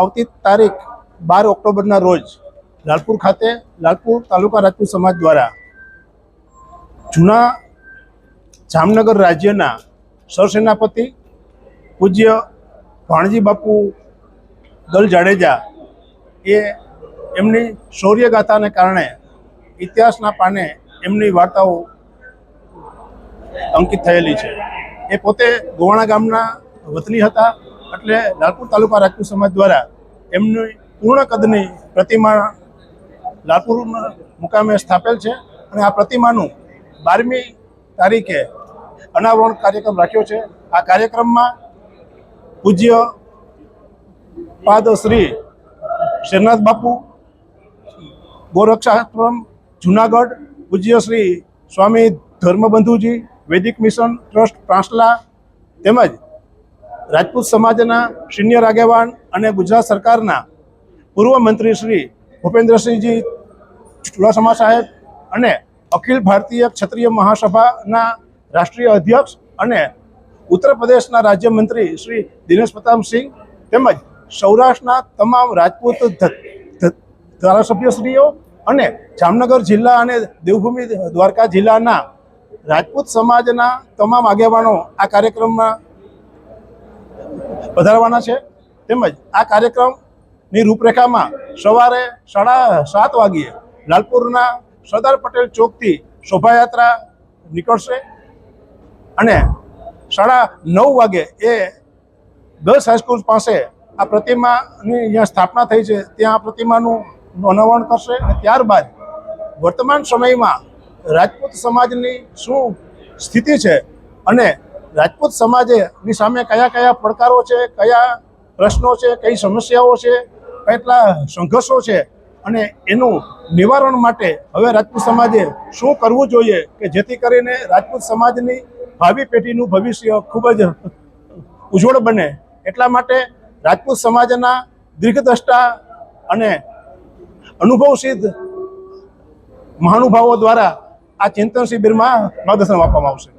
આવતી તારીખ બાર ઓક્ટોબરના રોજ લાલપુર ખાતે લાલપુર તાલુકા રાજપૂત સમાજ દ્વારા જૂના જામનગર રાજ્યના સરસેનાપતિ પૂજ્ય ભાણજી બાપુ દલ જાડેજા એ એમની શૌર્યગાથાને કારણે ઇતિહાસના પાને એમની વાર્તાઓ અંકિત થયેલી છે. એ પોતે ગોવાણા ગામના વતની હતા. એટલે લાલપુર તાલુકા રાજપૂત સમાજ દ્વારા એમની પૂર્ણ કદની પ્રતિમા લાલપુર મુકામે સ્થાપેલ છે અને આ પ્રતિમાનું બારમી તારીખે અનાવરણ કાર્યક્રમ રાખ્યો છે. આ કાર્યક્રમમાં પૂજ્ય પાદ શ્રી શેરનાથ બાપુ, ગોરક્ષાશ્રમ, જુનાગઢ, પૂજ્ય શ્રી સ્વામી ધર્મબંધુજી, વૈદિક મિશન ટ્રસ્ટ, પ્રાંસલા તેમજ રાજપૂત સમાજના સિનિયર આગેવાન અને ગુજરાત સરકારના પૂર્વ મંત્રી શ્રી ભૂપેન્દ્રસિંહજી ચુડાસમા સાહેબ અને અખિલ ભારતીય ક્ષત્રિય મહાસભાના રાષ્ટ્રીય અધ્યક્ષ અને ઉત્તર પ્રદેશના રાજ્યમંત્રી શ્રી દિનેશ પ્રતાપસિંહ તેમજ સૌરાષ્ટ્રના તમામ રાજપૂત ધારાસભ્યશ્રીઓ અને જામનગર જિલ્લા અને દેવભૂમિ દ્વારકા જિલ્લાના રાજપૂત સમાજના તમામ આગેવાનો આ કાર્યક્રમમાં પધારવાના છે. તેમજ આ કાર્યક્રમની રૂપરેખામાં સવારે સાડા સાત વાગ્યે લાલપુરના સરદાર પટેલ ચોકથી શોભાયાત્રા નીકળશે અને સાડા નવ વાગે એ ગર્લ્સ હાઈસ્કૂલ પાસે આ પ્રતિમાની અહીંયા સ્થાપના થઈ છે. ત્યાં આ પ્રતિમાનું અનાવરણ કરશે અને ત્યારબાદ વર્તમાન સમયમાં રાજપૂત સમાજની શું સ્થિતિ છે અને રાજપૂત સમાજેની સામે કયા કયા પડકારો છે, કયા પ્રશ્નો છે, કઈ સમસ્યાઓ છે કેટલા સંઘર્ષો છે અને એનું નિવારણ માટે હવે રાજપૂત સમાજે શું કરવું જોઈએ કે જેથી કરીને રાજપૂત સમાજની ભાવિ પેઢીનું ભવિષ્ય ખૂબ જ ઉજ્જવળ બને. એટલા માટે રાજપૂત સમાજના દીર્ઘદ્રષ્ટા અને અનુભવસિદ્ધ મહાનુભાવો દ્વારા આ ચિંતન શિબિરમાં માર્ગદર્શન આપવામાં આવશે.